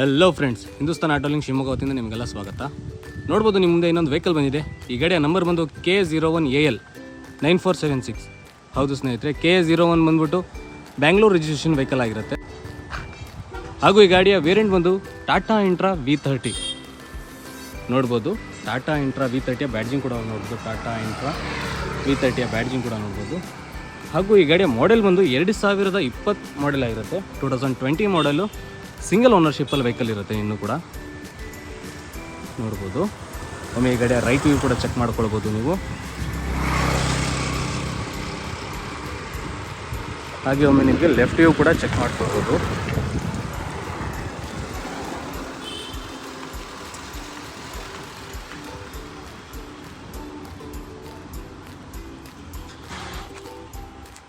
Hello friends Hindustan Autolink Shivamogga ವತಿಯಿಂದ ನಿಮಗೆಲ್ಲ ಸ್ವಾಗತ. ನೋಡ್ಬೋದು ನಿಮ್ಮ ಮುಂದೆ ಇನ್ನೊಂದು ವೆಹಿಕಲ್ ಬಂದಿದೆ. ಈ ಗಾಡಿಯ ನಂಬರ್ ಬಂದು K zero one A L nine four seven six ಹೌದು ಸ್ನೇಹಿತರೆ ಕೆ ಜೀರೋ ಒನ್ ಬಂದ್ಬಿಟ್ಟು ಬ್ಯಾಂಗ್ಳೂರ್ ರಿಜಿಸ್ಟ್ರೇಷನ್ ವೆಹಿಕಲ್ ಆಗಿರುತ್ತೆ. ಹಾಗೂ ಈ ಗಾಡಿಯ ವೇರಿಯಂಟ್ ಬಂದು ಟಾಟಾ ಇಂಟ್ರಾ ವಿ ತರ್ಟಿ ನೋಡ್ಬೋದು ಟಾಟಾ ಇಂಟ್ರಾ ವಿ ತರ್ಟಿಯ ಬ್ಯಾಡ್ಜಿಂಗ್ ಕೂಡ ನೋಡ್ಬೋದು. ಟಾಟಾ ಇಂಟ್ರಾ ವಿ ತರ್ಟಿಯ ಬ್ಯಾಡ್ಜಿಂಗ್ ಕೂಡ ನೋಡ್ಬೋದು. ಹಾಗೂ ಈ ಗಾಡಿಯ ಮಾಡೆಲ್ ಬಂದು ಎರಡು ಸಾವಿರದ ಇಪ್ಪತ್ತು ಮಾಡೆಲ್ ಆಗಿರುತ್ತೆ. Two thousand twenty model single ಓನರ್ಶಿಪ್ಪಲ್ಲಿ vehicle ಇರುತ್ತೆ ಇನ್ನೂ ಕೂಡ. ನೋಡ್ಬೋದು. ಒಮ್ಮೆ ಈ ಗಾಡಿಯ ರೈಟ್ ವ್ಯೂ ಕೂಡ ಚೆಕ್ ಮಾಡ್ಕೊಳ್ಬೋದು ನೀವು. ಹಾಗೆ ಒಮ್ಮೆ ನಿಮಗೆ ಲೆಫ್ಟ್ ವ್ಯೂ ಕೂಡ ಚೆಕ್ ಮಾಡ್ಕೊಳ್ಬೋದು.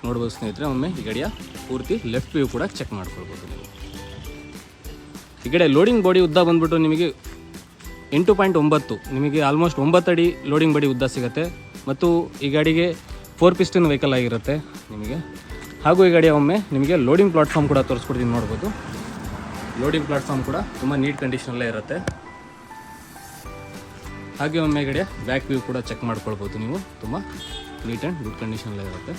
ನೋಡ್ಬೋದು ಸ್ನೇಹಿತರೆ, ಒಮ್ಮೆ ಈ ಗಡಿಯ ಪೂರ್ತಿ ಲೆಫ್ಟ್ ವ್ಯೂ ಕೂಡ ಚೆಕ್ ಮಾಡ್ಕೊಳ್ಬೋದು ನೀವು. ಈ ಕಡೆ ಲೋಡಿಂಗ್ ಬಾಡಿ ಉದ್ದ ಬಂದ್ಬಿಟ್ಟು ನಿಮಗೆ ಎಂಟು ಪಾಯಿಂಟ್ ಒಂಬತ್ತು, ನಿಮಗೆ ಆಲ್ಮೋಸ್ಟ್ ಒಂಬತ್ತು ಅಡಿ ಲೋಡಿಂಗ್ ಬಾಡಿ ಉದ್ದ ಸಿಗುತ್ತೆ. ಮತ್ತು ಈ ಗಾಡಿಗೆ ಫೋರ್ ಪಿಸ್ಟನ್ ವೆಹಿಕಲ್ ಆಗಿರುತ್ತೆ ನಿಮಗೆ. ಹಾಗೂ ಈ ಗಾಡಿಯ ಒಮ್ಮೆ ನಿಮಗೆ ಲೋಡಿಂಗ್ ಪ್ಲಾಟ್ಫಾರ್ಮ್ ಕೂಡ ತೋರಿಸ್ಕೊಡ್ತೀನಿ ನೋಡ್ಬೋದು. ಲೋಡಿಂಗ್ ಪ್ಲಾಟ್ಫಾರ್ಮ್ ಕೂಡ ತುಂಬ ನೀಟ್ ಕಂಡೀಷನಲ್ಲೇ ಇರುತ್ತೆ. ಹಾಗೆ ಒಮ್ಮೆ ಗಡಿಯ ಬ್ಯಾಕ್ ವ್ಯೂ ಕೂಡ ಚೆಕ್ ಮಾಡ್ಕೊಳ್ಬೋದು ನೀವು. ತುಂಬ ನೀಟ್ ಆ್ಯಂಡ್ ಗುಡ್ ಕಂಡೀಷನಲ್ಲೇ ಇರುತ್ತೆ.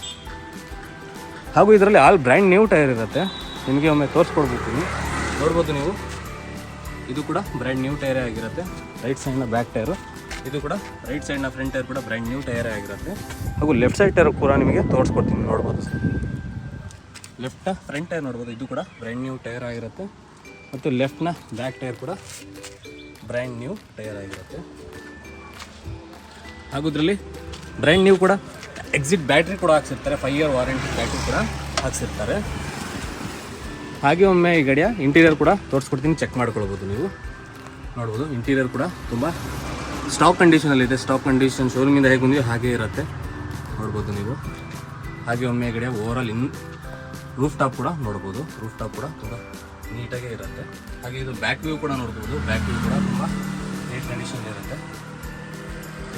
ಹಾಗೂ ಇದರಲ್ಲಿ ಆಲ್ ಬ್ರ್ಯಾಂಡ್ ನ್ಯೂ ಟೈರ್ ಇರುತ್ತೆ. ನಿಮಗೆ ಒಮ್ಮೆ ತೋರಿಸ್ಕೊಡ್ಬಿಡ್ತೀನಿ. ನೋಡ್ಬೋದು ನೀವು. ಇದು ಕೂಡ ಬ್ರ್ಯಾಂಡ್ ನ್ಯೂ ಟೈರೇ ಆಗಿರುತ್ತೆ. ರೈಟ್ ಸೈಡ್ನ ಬ್ಯಾಕ್ ಟೈರು ಇದು ಕೂಡ ರೈಟ್ ಸೈಡ್ನ ಫ್ರಂಟ್ ಟೈರ್ ಕೂಡ ಬ್ರ್ಯಾಂಡ್ ನ್ಯೂ ಟೈರೇ ಆಗಿರುತ್ತೆ. ಹಾಗೂ ಲೆಫ್ಟ್ ಸೈಡ್ ಟೈರ್ ಕೂಡ ನಿಮಗೆ ತೋರಿಸ್ಕೊಡ್ತೀನಿ ನೋಡ್ಬೋದು ಸರ್. ಲೆಫ್ಟ್ನ ಫ್ರಂಟ್ ಟೈರ್ ನೋಡ್ಬೋದು ಇದು ಕೂಡ ಬ್ರ್ಯಾಂಡ್ ನ್ಯೂ ಟೈರ್ ಆಗಿರುತ್ತೆ. ಮತ್ತು ಲೆಫ್ಟ್ನ ಬ್ಯಾಕ್ ಟೈರ್ ಕೂಡ ಬ್ರ್ಯಾಂಡ್ ನ್ಯೂ ಟೈರ್ ಆಗಿರುತ್ತೆ. ಹಾಗೂ ಇದರಲ್ಲಿ ಬ್ರ್ಯಾಂಡ್ ನ್ಯೂ ಕೂಡ ಎಕ್ಸಿಟ್ ಬ್ಯಾಟ್ರಿ ಕೂಡ ಹಾಕ್ಸಿರ್ತಾರೆ ಫೈವ್ ಇಯರ್ ವಾರಂಟಿ ಬ್ಯಾಟ್ರಿ ಕೂಡ ಹಾಕ್ಸಿರ್ತಾರೆ. ಹಾಗೆ ಒಮ್ಮೆ ಈ ಗಾಡಿಯ ಇಂಟೀರಿಯರ್ ಕೂಡ ತೋರಿಸ್ಕೊಡ್ತೀನಿ ಚೆಕ್ ಮಾಡ್ಕೊಳ್ಬೋದು ನೀವು. ನೋಡ್ಬೋದು ಇಂಟೀರಿಯರ್ ಕೂಡ ತುಂಬ ಸ್ಟಾಕ್ ಕಂಡೀಷನಲ್ಲಿದೆ ಸ್ಟಾಕ್ ಕಂಡೀಷನ್ ಶೋರೂಮಿಂದ ಹೇಗೆ ಬಂದಿದೆ ಹಾಗೆ ಇರುತ್ತೆ. ನೋಡ್ಬೋದು ನೀವು. ಹಾಗೆ ಒಮ್ಮೆ ಈ ಗಾಡಿಯ ಓವರಾಲ್ ಇನ್ ರೂಫ್ ಟಾಪ್ ಕೂಡ ನೋಡ್ಬೋದು. ರೂಫ್ ಟಾಪ್ ಕೂಡ ತುಂಬ ನೀಟಾಗೇ ಇರುತ್ತೆ. ಹಾಗೆ ಇದು ಬ್ಯಾಕ್ ವ್ಯೂ ಕೂಡ ನೋಡ್ಬೋದು. ಬ್ಯಾಕ್ ವ್ಯೂ ಕೂಡ ತುಂಬ ನೀಟ್ ಕಂಡೀಷನ್ ಇರುತ್ತೆ.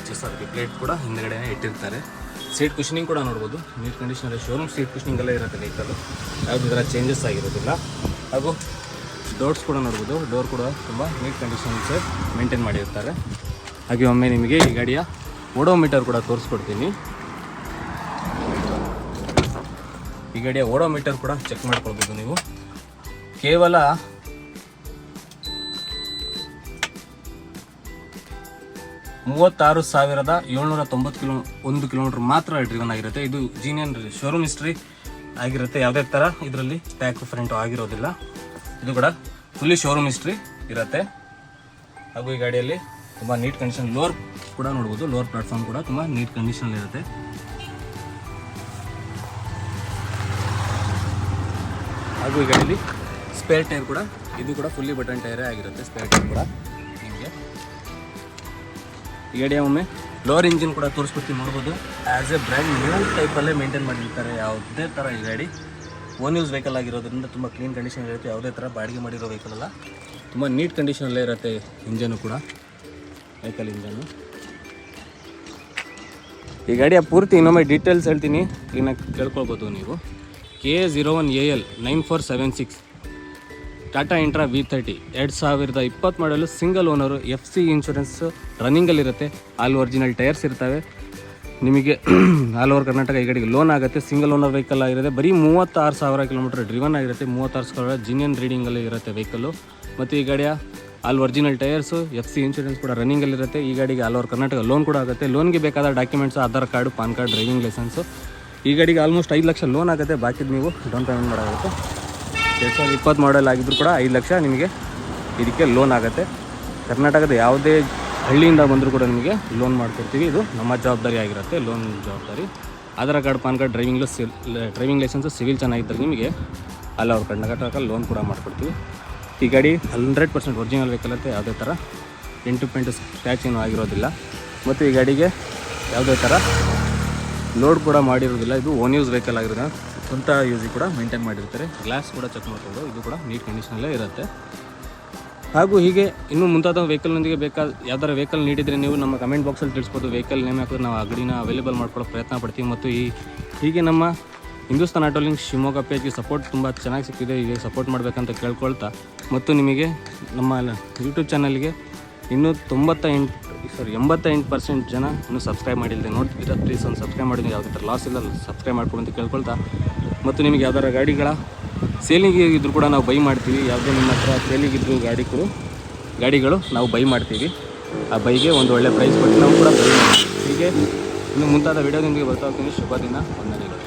ಎಚ್ ಎಸ್ ಆರ್ ಪ್ಲೇಟ್ ಕೂಡ ಹಿಂದ್ಗಡೆ ಇಟ್ಟಿರ್ತಾರೆ. ಸೀಟ್ ಕುಷನಿಂಗ್ ಕೂಡ ನೋಡ್ಬೋದು. ನೀಟ್ ಕಂಡೀಷನಲ್ಲಿ ಶೋರೂಮ್ ಸೀಟ್ ಕುಷನಿಂಗ್ ಎಲ್ಲ ಇರುತ್ತೆ ವೆಹಿಕಲ್ ಯಾವುದು ಇದರ ಚೇಂಜಸ್ ಆಗಿರೋದಿಲ್ಲ. ಹಾಗೂ ಡೋರ್ಸ್ ಕೂಡ ನೋಡ್ಬೋದು. ಡೋರ್ ಕೂಡ ತುಂಬ ನೀಟ್ ಕಂಡೀಷನ್ಸ್ ಮೇಂಟೈನ್ ಮಾಡಿರ್ತಾರೆ. ಹಾಗೆ ಒಮ್ಮೆ ನಿಮಗೆ ಈ ಗಾಡಿಯ ಓಡೋಮೀಟರ್ ಕೂಡ ತೋರಿಸ್ಕೊಡ್ತೀನಿ. ಈ ಗಾಡಿಯ ಓಡೋಮೀಟರ್ ಕೂಡ ಚೆಕ್ ಮಾಡ್ಕೊಳ್ಬೋದು ನೀವು. ಕೇವಲ ಮೂವತ್ತಾರು ಸಾವಿರದ ಏಳ್ನೂರ ತೊಂಬತ್ತು ಕಿಲೋ, ಒಂದು ಕಿಲೋಮೀಟರ್ ಮಾತ್ರ ಡ್ರಿವನ್ ಆಗಿರುತ್ತೆ. ಇದು ಜೀನಿಯನ್ ಶೋರೂಮ್ ಹಿಸ್ಟ್ರಿ ಆಗಿರುತ್ತೆ. ಯಾವುದೇ ಥರ ಇದರಲ್ಲಿ ಟ್ಯಾಕ್ ಫ್ರಂಟು ಆಗಿರೋದಿಲ್ಲ. ಇದು ಕೂಡ ಫುಲ್ಲಿ ಶೋರೂಮ್ ಹಿಸ್ಟ್ರಿ ಇರುತ್ತೆ. ಹಾಗೂ ಈ ಗಾಡಿಯಲ್ಲಿ ತುಂಬ ನೀಟ್ ಕಂಡೀಷನ್ ಲೋರ್ ಕೂಡ ನೋಡ್ಬೋದು. ಲೋರ್ ಪ್ಲಾಟ್ಫಾರ್ಮ್ ಕೂಡ ತುಂಬ ನೀಟ್ ಕಂಡೀಷನ್ ಇರುತ್ತೆ. ಹಾಗೂ ಈ ಗಾಡಿಯಲ್ಲಿ ಸ್ಪೇರ್ ಟೈರ್ ಕೂಡ, ಇದು ಕೂಡ ಫುಲ್ಲಿ ಬಟನ್ ಟೈರೇ ಆಗಿರುತ್ತೆ. ಸ್ಪೇರ್ ಟೈರ್ ಕೂಡ ನಿಮಗೆ. ಈ ಗಾಡಿಯ ಒಮ್ಮೆ. ಲೋರ್ ಇಂಜಿನ್ ಕೂಡ ತೋರಿಸ್ಕೊಡ್ತೀನಿ, ನೋಡ್ಬೋದು. ಆ್ಯಸ್ ಎ ಬ್ರ್ಯಾಂಡ್ ನ್ಯೂ ಟೈಪಲ್ಲೇ ಮೇಂಟೈನ್ ಮಾಡಿರ್ತಾರೆ. ಯಾವುದೇ ಥರ ಈ ಗಾಡಿ ಓನ್ ಯೂಸ್ ವೆಹಿಕಲ್ ಆಗಿರೋದ್ರಿಂದ ತುಂಬ ಕ್ಲೀನ್ ಕಂಡೀಷನ್ ಇರುತ್ತೆ. ಯಾವುದೇ ಥರ ಬಾಡಿಗೆ ಮಾಡಿರೋ ವೆಹಿಕಲ್ ಅಲ್ಲ. ತುಂಬ ನೀಟ್ ಕಂಡೀಷನಲ್ಲೇ ಇರುತ್ತೆ ಇಂಜನು ಕೂಡ. ವೆಹಿಕಲ್ ಇಂಜನು ಈ ಗಾಡಿಯ ಪೂರ್ತಿ ಇನ್ನೊಮ್ಮೆ ಡೀಟೇಲ್ಸ್ ಹೇಳ್ತೀನಿ. ಕ್ಲೀನಾಗಿ ಕೇಳ್ಕೊಳ್ಬೋದು ನೀವು. K zero one A L nine four seven six Tata Intra V thirty ಎರಡು ಸಾವಿರದ ಇಪ್ಪತ್ತು model single owner F C insurance ರನ್ನಿಂಗಲ್ಲಿರುತ್ತೆ all original tyres ಇರ್ತವೆ. ನಿಮಗೆ ಆಲ್ ಓವರ್ ಕರ್ನಾಟಕ ಈ ಕಡೆಗೆ ಲೋನ್ ಆಗುತ್ತೆ. ಸಿಂಗಲ್ ಓನರ್ ವೆಹಿಕಲ್ ಆಗಿರುತ್ತೆ ಬರೀ ಮೂವತ್ತಾರು ಸಾವಿರ ಕಿಲೋಮೀಟರ್ ಡ್ರಿವನ್ ಆಗಿರುತ್ತೆ. ಮೂವತ್ತಾರು ಸಾವಿರ ಜಿನಿಯನ್ ರೀಡಿಂಗಲ್ಲಿ ಇರುತ್ತೆ ವೆಹಿಕಲ್ಲು ಮತ್ತು ಈ ಗಾಡಿಯ all original tyres F C insurance ಕೂಡ ರನ್ನಿಂಗಲ್ಲಿರುತ್ತೆ ಈ ಗಾಡಿಗೆ ಆಲ್ ಓವರ್ ಕರ್ನಾಟಕ ಲೋನ್ ಕೂಡ ಆಗುತ್ತೆ. ಲೋನ್ಗೆ ಬೇಕಾದ documents Aadhaar card, PAN card driving licence ಈ ಗಾಡಿಗೆ ಆಲ್ಮೋಸ್ಟ್ ಐದು ಲಕ್ಷ ಲೋನ್ ಆಗುತ್ತೆ. ಬಾಕಿದು ನೀವು ಡೌನ್ ಪೇಮೆಂಟ್ ಮಾಡೋಗುತ್ತೆ ಎರಡು ಸಾವಿರದ ಇಪ್ಪತ್ತು ಮಾಡಲ್ ಆಗಿದ್ರು ಕೂಡ ಐದು ಲಕ್ಷ ನಿಮಗೆ ಇದಕ್ಕೆ ಲೋನ್ ಆಗುತ್ತೆ. ಕರ್ನಾಟಕದ ಯಾವುದೇ ಹಳ್ಳಿಯಿಂದ ಬಂದರೂ ಕೂಡ ನಿಮಗೆ ಲೋನ್ ಮಾಡಿಕೊಡ್ತೀವಿ. ಇದು ನಮ್ಮ ಜವಾಬ್ದಾರಿ ಆಗಿರುತ್ತೆ ಲೋನ್ ಜವಾಬ್ದಾರಿ. Aadhaar card, PAN card driving driving licence CIBIL ಚೆನ್ನಾಗಿದ್ದರೆ ನಿಮಗೆ ಅಲ್ಲ ಅವ್ರ ಕರ್ನಾಟಕ ಲೋನ್ ಕೂಡ ಮಾಡಿಕೊಡ್ತೀವಿ. ಈ ಗಾಡಿ ಹಂಡ್ರೆಡ್ ಪರ್ಸೆಂಟ್ ಒರಿಜಿನಲ್ ವೆಹಿಕಲ್ ಅಂತ ಯಾವುದೇ ಥರ. ಎಂಟು ಪೆಂಟು ಸ್ಕ್ರ್ಯಾಚ್ ಏನೂ ಆಗಿರೋದಿಲ್ಲ. ಮತ್ತು ಈ ಗಾಡಿಗೆ ಯಾವುದೇ ಥರ ಲೋಡ್ ಕೂಡ ಮಾಡಿರೋದಿಲ್ಲ ಇದು ಓನ್ ಯೂಸ್ ವೆಹಿಕಲ್ ಆಗಿರೋದ್ರಿಂದ ಸ್ವಂತ ಯೂಸಿಗೆ ಕೂಡ ಮೇಂಟೈನ್ ಮಾಡಿರ್ತಾರೆ. ಗ್ಲಾಸ್ ಕೂಡ ಚೆಕ್ ಮಾಡ್ಕೊಂಡು ಇದು ಕೂಡ ನೀಟ್ ಕಂಡೀಷನಲ್ಲೇ ಇರುತ್ತೆ. ಹಾಗೂ ಹೀಗೆ ಇನ್ನೂ ಮುಂತಾದ ವೆಹಿಕಲ್ನೊಂದಿಗೆ ಬೇಕಾದ ಯಾವ್ದಾರ ವೆಹಿಕಲ್ ನೀಡಿದರೆ ನೀವು ನಮ್ಮ ಕಮೆಂಟ್ ಬಾಕ್ಸಲ್ಲಿ ತಿಳಿಸ್ಬೋದು. ವೆಹಿಕಲ್ ನೇಮ್ ಹಾಕಿದ್ರೆ ನಾವು ಆ ಗಡಿನ ಅವೈಲೇಬಲ್ ಮಾಡ್ಕೊಳ್ಳೋ ಪ್ರಯತ್ನ ಪಡ್ತೀವಿ. ಮತ್ತು ಈ ಹೀಗೆ ನಮ್ಮ ಹಿಂದೂಸ್ತಾನ್ ಆಟೋಲಿಂಗ್ ಶಿವಮೊಗ್ಗ ಪೇಜ್ಗೆ ಸಪೋರ್ಟ್ ತುಂಬ ಚೆನ್ನಾಗಿ ಸಿಕ್ಕಿದೆ. ಹೀಗೆ ಸಪೋರ್ಟ್ ಮಾಡಬೇಕಂತ ಕೇಳ್ಕೊಳ್ತಾ. ಮತ್ತು ನಿಮಗೆ ನಮ್ಮ ಯೂಟ್ಯೂಬ್ ಚಾನಲ್ಗೆ ಇನ್ನೂ ತೊಂಬತ್ತ ಸಾರಿ ಎಂಬತ್ತೆಂಟು ಪರ್ಸೆಂಟ್ ಜನ ಇನ್ನೂ ಸಬ್ಸ್ಕ್ರೈಬ್ ಮಾಡಿಲ್ಲದೆ ನೋಡ್ತಿದ್ದೀರಾ? ಪ್ಲೀಸ್ ಒಂದು ಸಬ್ಸ್ಕ್ರೈಬ್ ಮಾಡಿ ಯಾವುದೇ ಥರ ಲಾಸ್ ಇಲ್ಲ ಸಬ್ಸ್ಕ್ರೈಬ್ ಮಾಡ್ಕೊಂಡು ಅಂತ ಕೇಳ್ಕೊಳ್ತಾ. ಮತ್ತು ನಿಮಗೆ ಯಾವ್ದಾರ ಗಾಡಿಗಳ ಸೇಲಿಂಗ್ ಇದ್ರೂ ಕೂಡ ನಾವು ಬೈ ಮಾಡ್ತೀವಿ. ಯಾವುದೇ ನಿಮ್ಮ ಹತ್ರ ಸೇಲಿಂಗ್ ಇದ್ದರೂ ಗಾಡಿ ಗಾಡಿಗಳು ಗಾಡಿಗಳು ನಾವು ಬೈ ಮಾಡ್ತೀವಿ. ಆ ಬೈಗೆ ಒಂದು ಒಳ್ಳೆ ಪ್ರೈಸ್ ಕೊಟ್ಟು ನಾವು ಕೂಡ ಬೈ ಹೀಗೆ ಇನ್ನು ಮುಂತಾದ ವಿಡಿಯೋ ನಿಮಗೆ ಬರ್ತಾ ಹೋಗ್ತೀನಿ. ಶುಭ ದಿನ, ವಂದನೆಗಳು.